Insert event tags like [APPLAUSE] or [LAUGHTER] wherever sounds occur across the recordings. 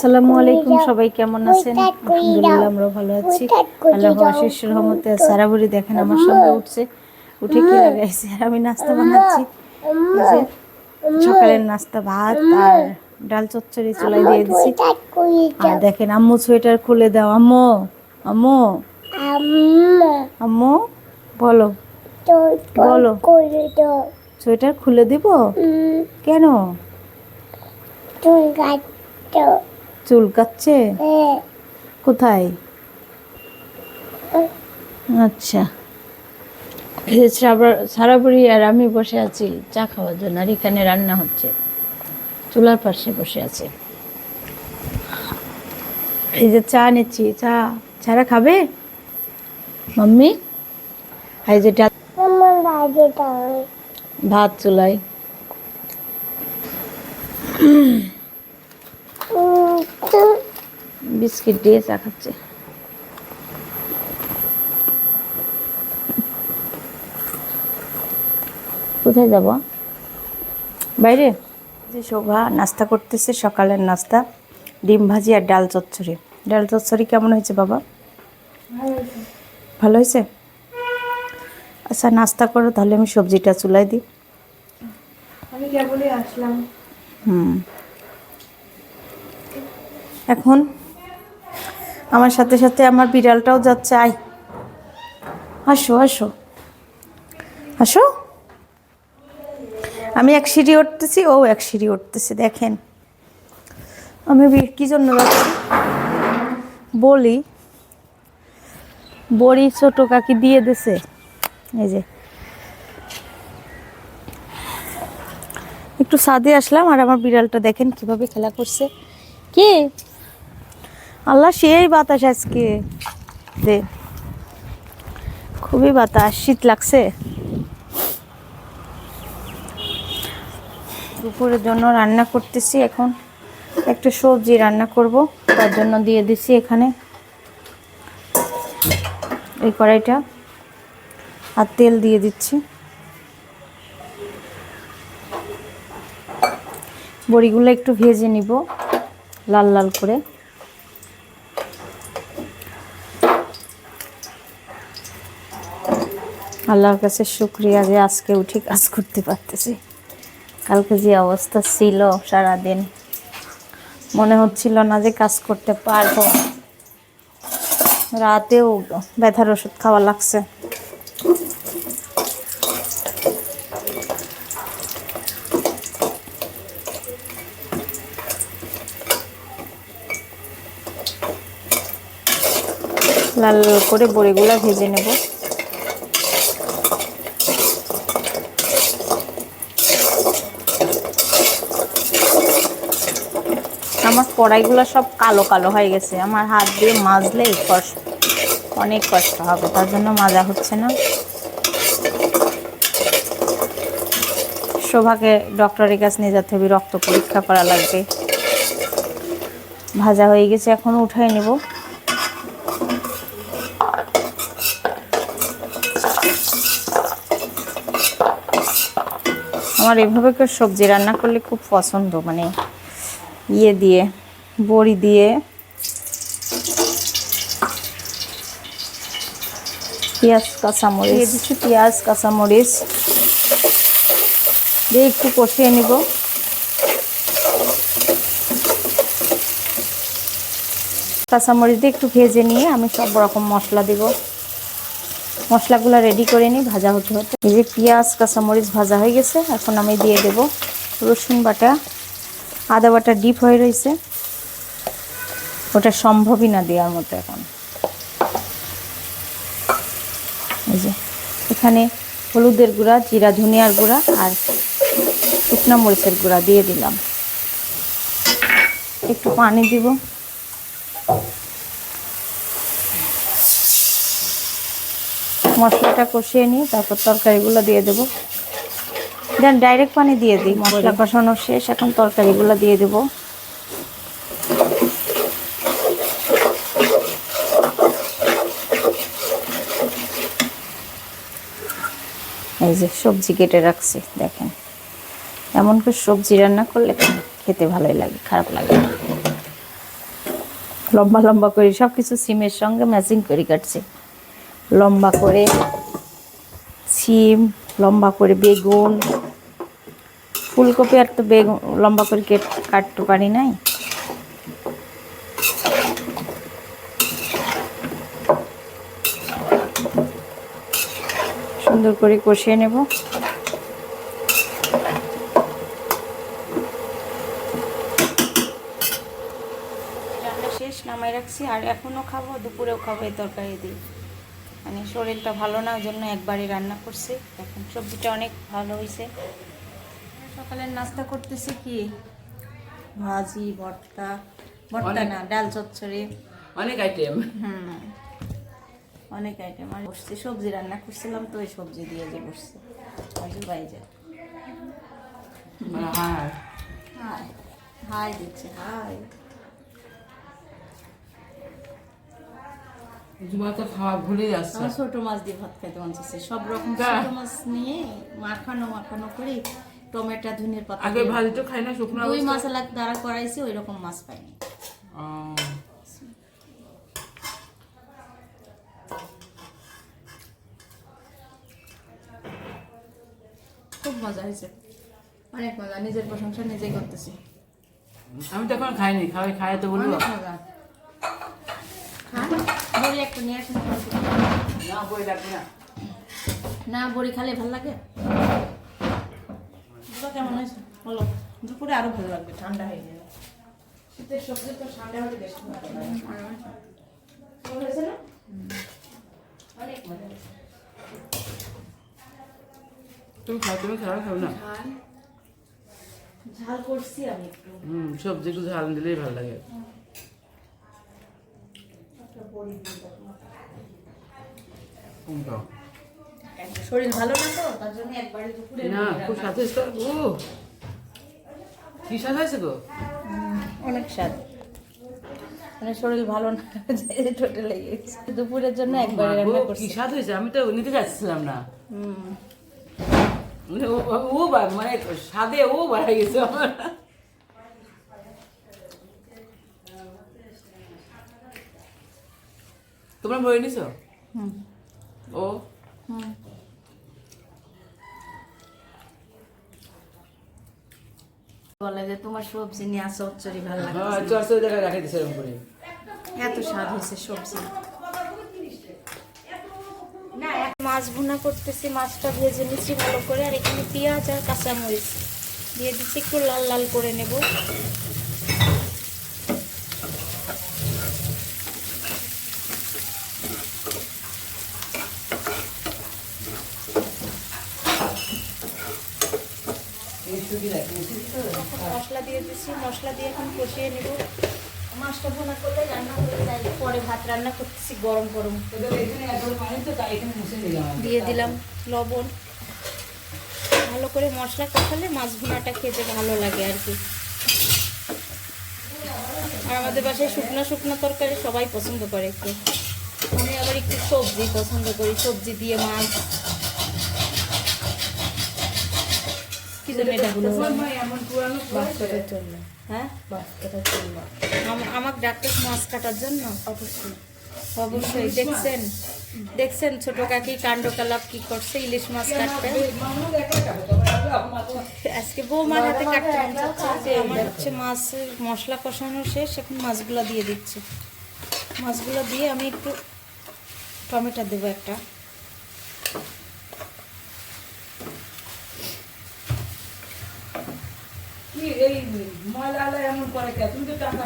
আসসালামু আলাইকুম সবাই কেমন আছেন? আলহামদুলিল্লাহ আমরা ভালো আছি। আল্লাহ আশিস রহমতে সারাবুরি দেখেন আমার সঙ্গে উঠছে। উঠে কি লাগাইছে? আর আমি নাস্তা বানাচ্ছি। সকালের নাস্তা ভাত আর ডাল চচ্চড়ি চলাই দিয়ে দিছি আর দেখেন আম্মু সোয়েটার খুলে দাও। আম্মু আম্মু। আম্মু। বলো। বলো। সোয়েটার খুলে দিব? কেন? চুল কাচ্ছে কোথায়? আচ্ছা। এই যে সারা- সারাবুড়ি আর আমি বসে আছি চা খাওয়ার জন্য আর এখানে রান্না হচ্ছে। চুলার পাশে বসে আছে। এই যে চা নিচ্ছি চা ছাড়া খাবে? মাম্মি? এই যে ভাত চুলাই বিস্কিট দিয়ে চা খাচ্ছে। কোথায় যাব? বাইরে? যে শোভা নাস্তা করতেছে সকালের নাস্তা। ডিম ভাজি আর ডাল চচ্চড়ি। ডাল চচ্চড়ি কেমন হয়েছে বাবা? ভালো হয়েছে? আচ্ছা নাস্তা করো তাহলে আমি সবজিটা চুলাই দিই। আমি কেবলই আসলাম। হুম। এখন আমার সাথে সাথে আমার বিড়ালটাও যাচ্ছে, আয়। আসো আসো। আসো। আমি এক সিঁড়ি উঠতেছি, ও এক সিঁড়ি উঠতেছে, দেখেন। আমি কি জন্য যাচ্ছি? বলি, বড়ি ছোট কাকি দিয়ে দিছে। এই যে। একটু সাদে আসলাম আর আমার বিড়ালটা দেখেন কীভাবে খেলা করছে। কি? আল্লাহ সেই বাতাস আজকে খুবই বাতাস, শীত লাগছে। দুপুরের জন্য রান্না করতেছি এখন। একটু সবজি রান্না করব, তার জন্য দিয়ে দিছি এখানে। এই কড়াইটা। আর তেল দিয়ে দিচ্ছি। বড়িগুলো একটু ভেজে নিব, লাল লাল করে। আল্লাহর কাছে শুক্রিয়া যে আজকে উঠে কাজ করতে পারতেছি। কালকে যে অবস্থা ছিল সারাদিন, মনে হচ্ছিল না যে কাজ করতে পারব। রাতেও ব্যথার ওষুধ খাওয়া লাগছে। লাল করে বড়িগুলো ভেজে নেব আমার কড়াইগুলো সব কালো কালো হয়ে গেছে। আমার হাত দিয়ে মাজলে কষ্ট অনেক কষ্ট হবে, তার জন্য মাজা হচ্ছে না। শোভাকে ডক্টরের কাছে নিয়ে যেতে হবে, রক্ত পরীক্ষা করা লাগবে। ভাজা হয়ে গেছে, এখন উঠাই নেব। আমার এভাবে সবজি রান্না করলে খুব পছন্দ মানে ইয়ে দিয়ে। বড়ি দিয়ে পেঁয়াজ, কাঁচামরিচ। দিয়ে দিচ্ছি পেঁয়াজ, কাঁচামরিচ। দিয়ে একটু কষিয়ে নিব। কাঁচামরিচ দিয়ে একটু ভেজে নিয়ে আমি সব রকম মশলা দিব। মশলাগুলো রেডি করে নিই, ভাজা হতে হতে। এই যে পেঁয়াজ, কাঁচামরিচ ভাজা হয়ে গেছে, এখন আমি দিয়ে দেব রসুন বাটা। আদা বাটা ডিপ হয়ে রয়েছে। ওটা সম্ভবই না দেওয়ার মতো এখন। এই যে এখানে হলুদের গুঁড়া জিরা ধনিয়ার গুঁড়া আর শুকনো মরিচের গুঁড়া দিয়ে দিলাম। একটু পানি দিব। মশলাটা কষিয়ে নিয়ে তারপর তরকারিগুলো দিয়ে দেবো। দেন ডাইরেক্ট পানি দিয়ে দিই। মশলা কষানো শেষ এখন তরকারিগুলো দিয়ে দেবো। এই যে সবজি কেটে রাখছি, দেখেন। এমন করে সবজি রান্না করলে খেতে ভালোই লাগে, খারাপ লাগে লম্বা লম্বা করে সব কিছু সিমের সঙ্গে ম্যাচিং করে কাটছে। লম্বা করে সিম, লম্বা করে বেগুন, ফুলকপি আর তো বেগুন, লম্বা করে কেট কাটতে পারি নাই। সুন্দর করে কষিয়ে নেব। শেষ নামাই রাখছি। আর এখনও খাব দুপুরেও খাব এই তরকারি দিয়ে। মানে শরীরটা ভালো না ওই জন্য একবারই রান্না করছি। এখন সবজিটা অনেক ভালো হয়েছে। সকালের নাস্তা করতেছি কি? ভাজি ভর্তা। ভর্তা না ডাল চচ্চড়ি। অনেক আইটেম হুম। অনেক আইটেম আর বসছি সবজি রান্না করছিলাম তো ওই সবজি দিয়ে যে বসছি। ওই যে বাইজা হ্যাঁ হাই। হাই দিচ্ছে হাই। তোমার তো খাওয়া ভুলে যাচ্ছে। আমার ছোট মাছ দিয়ে ভাত খেতে মন চাচ্ছে সব রকম ছোট মাছ নিয়ে মাখানো মাখানো করে টমেটো ধনের পাতা আগে ভাজি তো খাই না শুকনো দুই অবস্থায়। মশলা দ্বারা করাইছি ওই রকম মাছ পাইনি। ও, মজা হয়েছে। অনেক মজা নিজের প্রশংসা নিজেই করতেছি। আমি তো এখন খাইনি খাওয়াই খাই তো বলব। মজা। বড়ি একটা নিয়ে আসেন না বই লাগবে না। না বড়ি খালে ভালো লাগে। কেমন হয়েছে? বলো। দুপুরে আরও ভালো লাগবে ঠান্ডা হয়ে যাবে শীতের সবজি তো ঠান্ডা হলে বেশি ভালো লাগে হয়েছে না? অনেক মজা হয়েছে। তুমি খাও তুমি খাও খাও না। ঝাল? ঝাল করছি আমি একটু। হুম সবজি একটু ঝাল দিলেই ভালো লাগে? শরীর ভালো না তো তার জন্য একবারে দুপুরে না খুব স্বাদ হয়েছে ও কি স্বাদ হয়েছে গো? অনেক স্বাদ। মানে শরীর ভালো না ঠোঁটে দুপুরের জন্য একবারে কি স্বাদ হয়েছে? আমি তো নিতে যাচ্ছিলাম না। হুম। ও মানে স্বাদে ও বাড়া গেছে আমার। তোমরা বই নিছো হুম। ও। বলে যে তোমার সবজি নিয়ে আসো চরি ভালো লাগে হ্যাঁ চর্চা জায়গায় রাখে এরকম করে। এত স্বাদ হয়েছে সবজি। মাছ ভুনা করতেছি মাছটা ভেজে নিচ্ছি ভালো করে আর এখানে পেঁয়াজ আর কাঁচামরিচ দিয়ে দিচ্ছি একটু লাল লাল করে নেব। মশলা দিয়ে দিচ্ছি মশলা দিয়ে এখন কষিয়ে নেব। মাছটা ভুনা করলে রান্না হয়ে যায়। পরে ভাত রান্না করতেছি গরম গরম। দিয়ে দিলাম লবণ। ভালো করে মশলা কষালে মাছ ভুনাটা খেতে ভালো লাগে আর কি। আর আমাদের বাসায় শুকনো শুকনো তরকারি সবাই পছন্দ করে একটু। আমি আবার একটু সবজি পছন্দ করি। সবজি দিয়ে মাছ কি জন্য এটা হলো বাচ্চাদের জন্য। হ্যাঁ? জন্য। আমাকে ডাক্তার মাছ কাটার জন্য? অবশ্যই। অবশ্যই। দেখছেন? দেখছেন ছোট কাকি কাণ্ড কালাপ কি করছে? ইলিশ মাছ কাটতে? আজকে বৌমার হাতে কাটতে মন আমার হচ্ছে মাছের মশলা কষানো শেষ এখন মাছগুলো দিয়ে দিচ্ছি। মাছগুলো দিয়ে আমি একটু টমেটো দেবো একটা।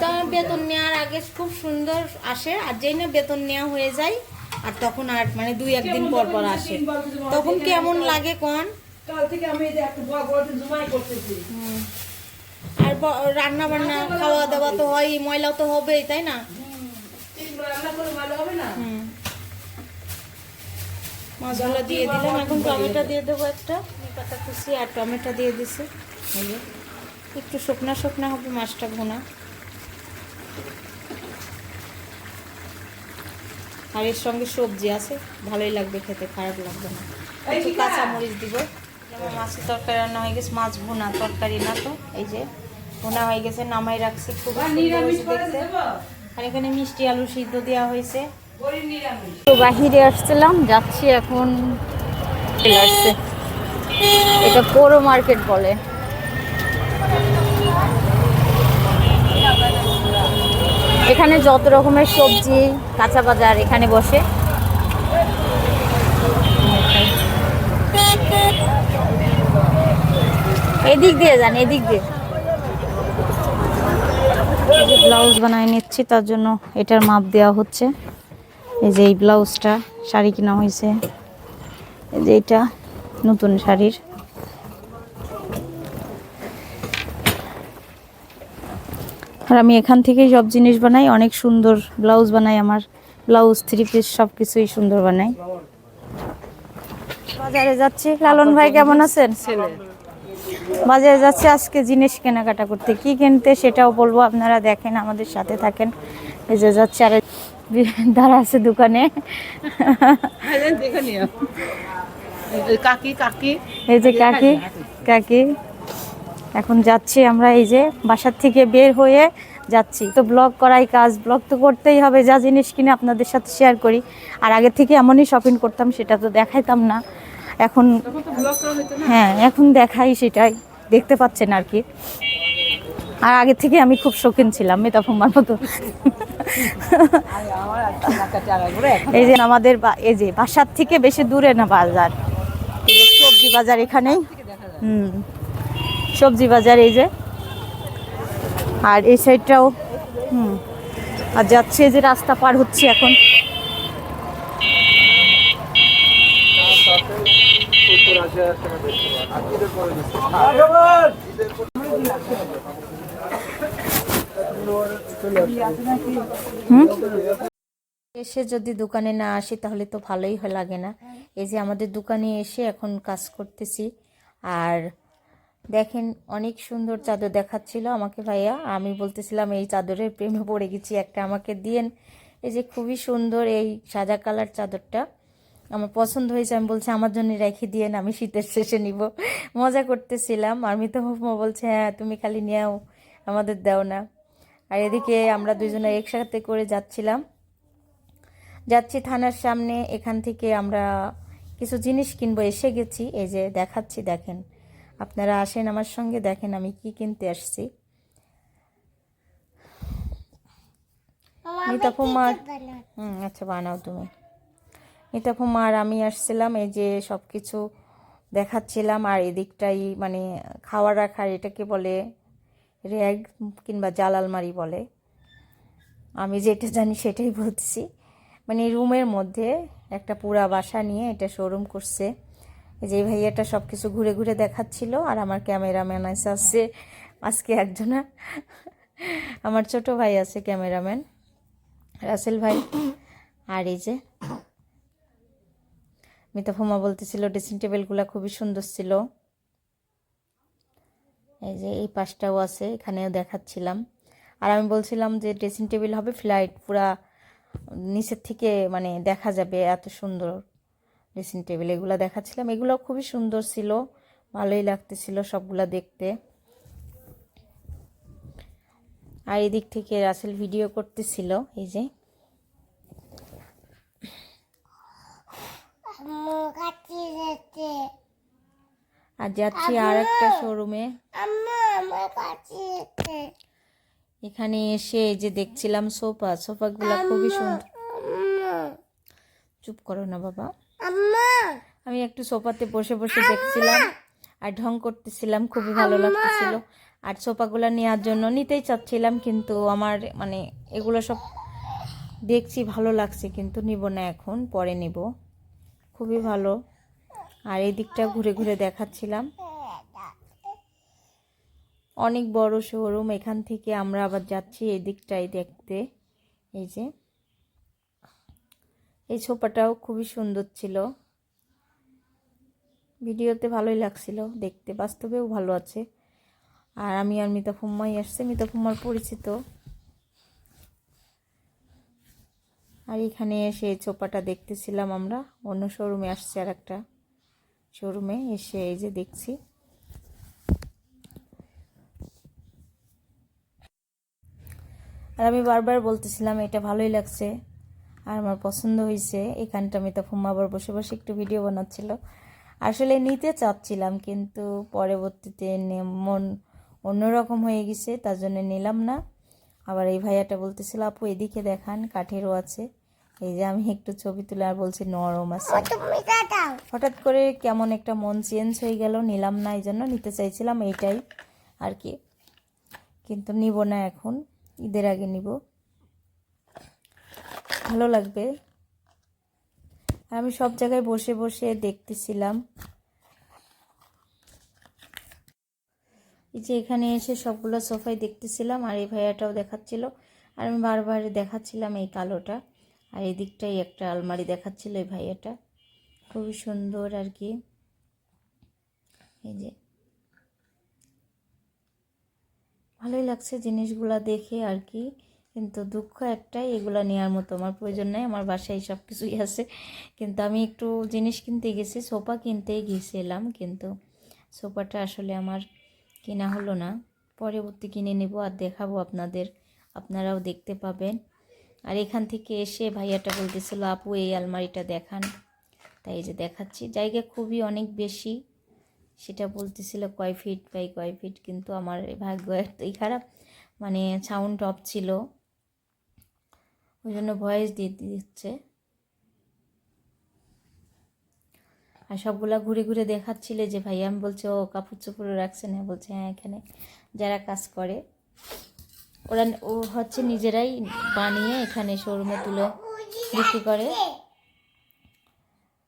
তার বেতন নেওয়ার আগে খুব সুন্দর আসে আর যেই না বেতন নেওয়া হয়ে যায় আর তখন আর মানে দুই একদিন পর পর আসে। তখন কেমন লাগে কোন? কাল থেকে আমি করতেছি। আর রান্না বান্না খাওয়া দাওয়া তো হয় ময়লা তো হবেই তাই না? মাছগুলো দিয়ে দিলাম এখন টমেটো দিয়ে দেবো একটা। পাতা কুচি আর টমেটো দিয়ে দিছি। একটু শুকনা শুকনা হবে মাছটা ভোনা। আর এর সঙ্গে সবজি আছে ভালোই লাগবে খেতে খারাপ লাগবে না। একটু কাঁচা মরিচ দিব। যেমন মাছের তরকারি রান্না হয়ে গেছে মাছ ভুনা তরকারি না তো এই যে ভুনা হয়ে গেছে নামাই রাখছি খুব দেখতে। আর এখানে মিষ্টি আলু সিদ্ধ দেওয়া হয়েছে। তো বাহিরে আসছিলাম যাচ্ছি এখন। আসছে। এটা পৌর মার্কেট বলে। এখানে যত রকমের সবজি, কাঁচা বাজার এখানে বসে। এদিক দিয়ে যান, এদিক দিয়ে। ব্লাউজ বানায় নিচ্ছি, তার জন্য এটার মাপ দেওয়া হচ্ছে। এই যে এই ব্লাউজটা, শাড়ি কেনা হয়েছে। এই যে এটা নতুন শাড়ির। আর আমি এখান থেকেই সব জিনিস বানাই অনেক সুন্দর ব্লাউজ বানাই আমার ব্লাউজ থ্রি পিস সব কিছুই সুন্দর বানাই। বাজারে যাচ্ছি। লালন ভাই কেমন আছেন? বাজারে যাচ্ছে আজকে জিনিস কেনাকাটা করতে। কি কিনতে সেটাও বলব আপনারা দেখেন আমাদের সাথে থাকেন। এই যে যাচ্ছে আর দাঁড়া আছে দোকানে। এই যে কাকি কাকি। এখন যাচ্ছি আমরা এই যে বাসার থেকে বের হয়ে যাচ্ছি। তো ব্লগ করাই কাজ ব্লগ তো করতেই হবে যা জিনিস কিনে আপনাদের সাথে শেয়ার করি। আর আগে থেকে এমনই শপিং করতাম সেটা তো দেখাইতাম না। এখন হ্যাঁ এখন দেখাই সেটাই দেখতে পাচ্ছেন আর কি। আর আগে থেকে আমি খুব শৌখিন ছিলাম মেতাফুমার মতো। করে এখন এই যে আমাদের এই যে বাসার থেকে বেশি দূরে না বাজার। সবজি বাজার এখানেই। হুম। সবজি বাজার এই যে। আর এই সাইডটাও, হুম। আর যাচ্ছে যে রাস্তা পার হচ্ছে এখন। এসে যদি দোকানে না আসি তাহলে তো ভালোই লাগে না। এই যে আমাদের দোকানে এসে এখন কাজ করতেছি। আর দেখেন, অনেক সুন্দর চাদর দেখাচ্ছিল আমাকে ভাইয়া। আমি বলতেছিলাম, এই চাদরের প্রেমে পড়ে গেছি, একটা আমাকে দিয়েন। এই যে খুবই সুন্দর এই সাদা কালার চাদরটা। আমার পছন্দ হয়েছে, আমি বলছি, আমার জন্য রেখে দিয়েন, আমি শীতের শেষে নিব। মজা করতেছিলাম। আর মিতো মা বলছে হ্যাঁ তুমি খালি নিয়েও, আমাদের দাও না। আর এদিকে আমরা দুজনে একসাথে করে যাচ্ছিলাম। যাচ্ছি থানার সামনে, এখান থেকে আমরা কিছু জিনিস কিনবো, এসে গেছি। এই যে দেখাচ্ছি, দেখেন। আপনারা আসেন আমার সঙ্গে দেখেন আমি কি কিনতে আসছি। মিতা ফুমার হুম আচ্ছা বানাও তুমি। মিতা ফুমার আমি আসছিলাম এই যে সব কিছু দেখাচ্ছিলাম আর এদিকটাই মানে খাওয়ার রাখার এটাকে বলে র্যাগ কিংবা জাল আলমারি বলে। আমি যেটা জানি সেটাই বলতেছি। মানে রুমের মধ্যে একটা পুরা বাসা নিয়ে এটা শোরুম করছে। যে ভাইয়াটা সব কিছু ঘুরে ঘুরে দেখাচ্ছিল আর আমার ক্যামেরাম্যান আছে। আজকে একজনা। আমার ছোট ভাই আছে ক্যামেরাম্যান, রাসেল ভাই। আর এই যে মিতাফুমা বলতেছিল, ড্রেসিং টেবিলগুলো খুবই সুন্দর ছিল। এই যে এই পাশটাও আছে, এখানেও দেখাচ্ছিলাম। আর আমি বলছিলাম যে ড্রেসিং টেবিল হবে, ফ্লাইট পুরা নিচের থেকে মানে দেখা যাবে এত সুন্দর। ড্রেসিং টেবিল এগুলো দেখাচ্ছিলাম। এগুলো খুবই সুন্দর ছিল ভালোই লাগতেছিল সবগুলা দেখতে। আর এদিক থেকে রাসেল ভিডিও করতেছিল এই যে। আর যাচ্ছি আর একটা শোরুমে এখানে এসে এই যে দেখছিলাম সোফা সোফাগুলো খুবই সুন্দর। চুপ করো না বাবা। আমি একটু সোফাতে বসে বসে দেখছিলাম আর ঢং করতেছিলাম খুবই ভালো লাগতেছিল। আর সোফাগুলো নেওয়ার জন্য নিতেই চাচ্ছিলাম কিন্তু আমার মানে এগুলো সব দেখছি ভালো লাগছে কিন্তু নিব না এখন পরে নিব। খুবই ভালো। আর এই দিকটা ঘুরে ঘুরে দেখাচ্ছিলাম। অনেক বড় শোরুম এখান থেকে আমরা আবার যাচ্ছি এই দিকটাই দেখতে। এই যে। এই সোফাটাও খুবই সুন্দর ছিল। ভিডিওতে ভালোই লাগছিল দেখতে, বাস্তবেও ভালো আছে। আর আমি আর মিতা ফুম্মাই আসছে, মিতা ফুম্মার পরিচিত। আর এখানে এসে এই চোপাটা দেখতেছিলাম আমরা, অন্য শোরুমে আসছে আর একটা শোরুমে, এসে এই যে দেখছি। আর আমি বারবার বলতেছিলাম, এটা ভালোই লাগছে। আর আমার পছন্দ হয়েছে এখানটা আমি তখন আবার বসে বসে একটু ভিডিও বানাচ্ছিল। আসলে নিতে চাচ্ছিলাম কিন্তু পরবর্তীতে মন অন্যরকম হয়ে গেছে তার জন্য নিলাম না। আবার এই ভাইয়াটা বলতেছিল আপু এদিকে দেখান কাঠেরও আছে। এই যে আমি একটু ছবি তুলে আর বলছি নরম আছে। হঠাৎ করে কেমন একটা মন চেঞ্জ হয়ে গেল নিলাম না এই জন্য নিতে চাইছিলাম এইটাই আর কি। কিন্তু নিব না এখন ঈদের আগে নিব। ভালো লাগবে। আমি সব জায়গায় বসে বসে দেখতেছিলাম। এই যে এখানে এসে সবগুলো সোফায় দেখতেছিলাম আর এই ভাইয়াটাও দেখাচ্ছিল। আর আমি বারবার দেখাচ্ছিলাম এই কালোটা। আর এই দিকটাই একটা আলমারি দেখাচ্ছিল এই ভাইয়াটা। খুবই সুন্দর আর কি। এই যে। ভালোই লাগছে জিনিসগুলা দেখে আর কি। কিন্তু দুঃখ একটাই, এগুলো নেওয়ার মতো। আমার প্রয়োজন নেই, আমার বাসায় সব কিছুই আছে। কিন্তু আমি একটু জিনিস কিনতে গেছি, সোফা কিনতেই গেছিলাম, কিন্তু সোফাটা আসলে আমার কেনা হলো না। পরবর্তী কিনে নেব আর দেখাবো আপনাদের, আপনারাও দেখতে পাবেন। আর এখান থেকে এসে ভাইয়াটা বলতেছিল, আপু, এই আলমারিটা দেখান। তাই যে দেখাচ্ছি। জায়গা খুবই অনেক বেশি, সেটা বলতেছিল কয় ফিট বাই কয় ফিট, কিন্তু আমার ভাগ্য এতই খারাপ। মানে সাউন্ড অফ ছিল। ওই জন্য ভয়েস দিয়ে দিচ্ছে। আর সবগুলা ঘুরে ঘুরে দেখাচ্ছিলে যে ভাই আমি বলছি, ও কাপড় চোপড় রাখছে না। বলছে হ্যাঁ এখানে যারা কাজ করে, ওরা ও হচ্ছে নিজেরাই বানিয়ে এখানে শোরুমে তুলে বিক্রি করে।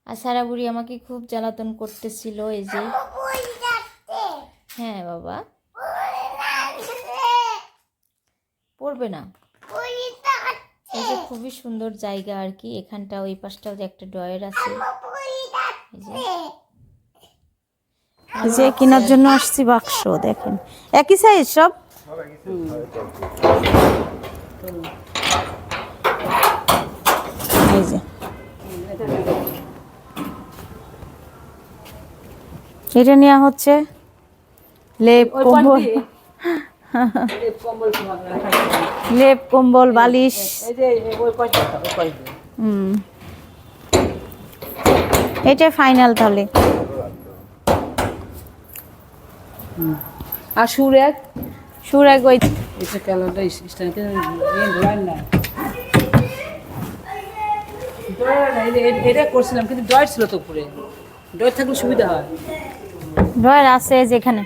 আর সারা বুড়ি আমাকে খুব জ্বালাতন করতেছিল এই যে। হ্যাঁ বাবা। পড়বে না। এই যে খুবই সুন্দর জায়গা আর কি। এখানটা ওই পাশটাও যে একটা ড্রয়ার আছে। এই যে। কেনার জন্য আসছি বাক্স দেখেন। একই সাইজ সব? এই যে। এটা নেওয়া হচ্ছে লেপ কম্বল। লেপ কম্বল বালিশ। হুম। এটা ফাইনাল তাহলে। আর সুর এক সুর এক ওই এটা স্ট্যান্ড না? এটা করছিলাম কিন্তু ছিল তো উপরে। ড্রয়ার থাকলে সুবিধা হয়। ড্রয়ার আছে যেখানে।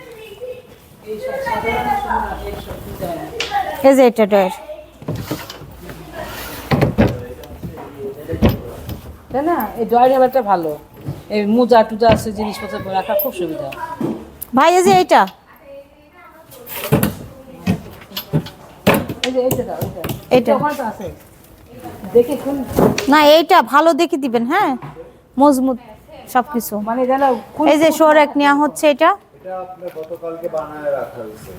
এই। এই যে এটা ড্রয়ার তাই না? এই ড্রয়ার ব্যাপারটা ভালো। এই মোজা টুজা আছে জিনিসপত্র রাখা খুব সুবিধা। ভাই এই যে এইটা। না এইটা ভালো দেখে দিবেন হ্যাঁ? মজবুত সবকিছু। মানে জানো এই যে শোর এক নেওয়া হচ্ছে এটা। এটা আপনার গতকালকে বানায় রাখা হয়েছে।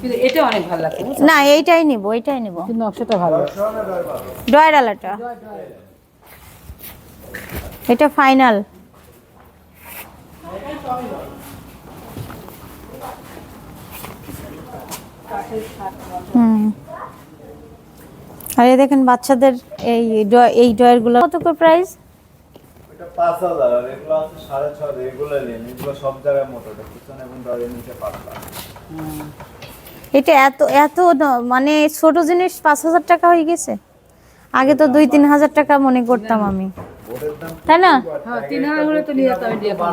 কিন্তু এটা অনেক ভালো লাগে না এইটাই নিব এইটাই নিব। কিন্তু নকশাটা ভালো। ড্রয়ার আলাটা। এটা ফাইনাল। হুম। আর দেখেন বাচ্চাদের এই ড্র- এই ড্রয়ারগুলো। কত করে প্রাইস সব জায়গায় মোটা পিছনে এবং ডয়ের নিচে পাতলা। এটা এত এত মানে ছোট জিনিস পাঁচ হাজার টাকা হয়ে গেছে। আগে তো দুই তিন হাজার টাকা মনে করতাম আমি। তাই না?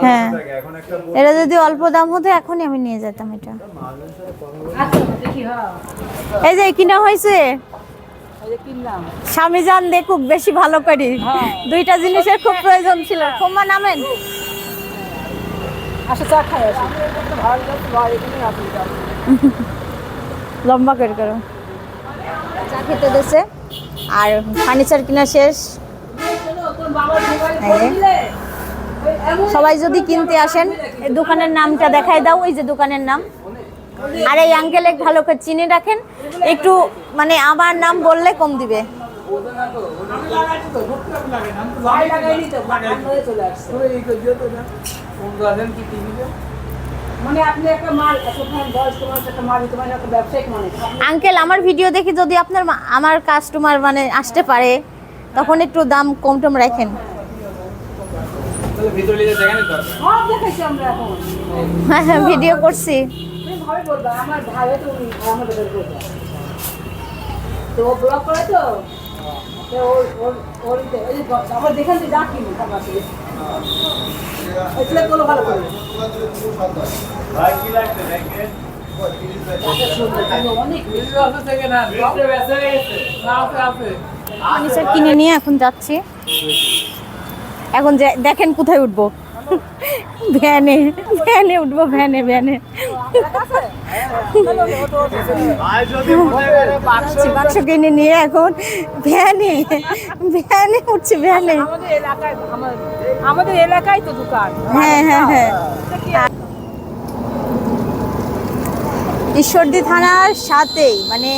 হ্যাঁ হ্যাঁ। এটা যদি অল্প দাম হতো এখনই আমি নিয়ে যেতাম এটা। আচ্ছা হ্যাঁ। এই যে কিনা হয়েছে? স্বামী যান দেখুক বেশি ভালো করি। হ্যাঁ। দুইটা জিনিসের খুব প্রয়োজন ছিল। সোমবার নামেন। আচ্ছা চা খাই আসি [LAUGHS] ভালো লাগছে ভাই এখানে আসি লম্বা করে করো। চা খেতে দেছে। আর ফার্নিচার কিনা শেষ। সবাই যদি কিনতে আসেন দোকানের নামটা দেখাই দাও ওই যে দোকানের নাম। আর এই আঙ্কেল এক ভালো করে চিনে রাখেন। একটু মানে আমার নাম বললে কম দিবে। চলে আঙ্কেল আমার ভিডিও দেখে যদি আপনার আমার কাস্টমার মানে আসতে পারে তখন একটু দাম কম টম রাখেন। হ্যাঁ হ্যাঁ ভিডিও করছি। আমার ভাই তো ব্লগ করে তো? কোনো নিয়ে এখন যাচ্ছি। এখন দেখেন কোথায় উঠবো। ভ্যানে ভ্যানে উঠবো ভ্যানে ভ্যানে। ভাই যদি করে বাক্স কিনে নিয়ে এখন ভ্যানে ভ্যানে উঠছে ভ্যানে। আমাদের এলাকায় আমাদের এলাকায় তো দোকান। হ্যাঁ হ্যাঁ হ্যাঁ। ঈশ্বরদী থানার সাথেই মানে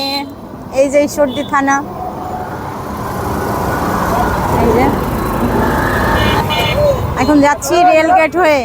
এই যে ঈশ্বরদী থানা এই যে এখন যাচ্ছি রেল গেট হয়ে।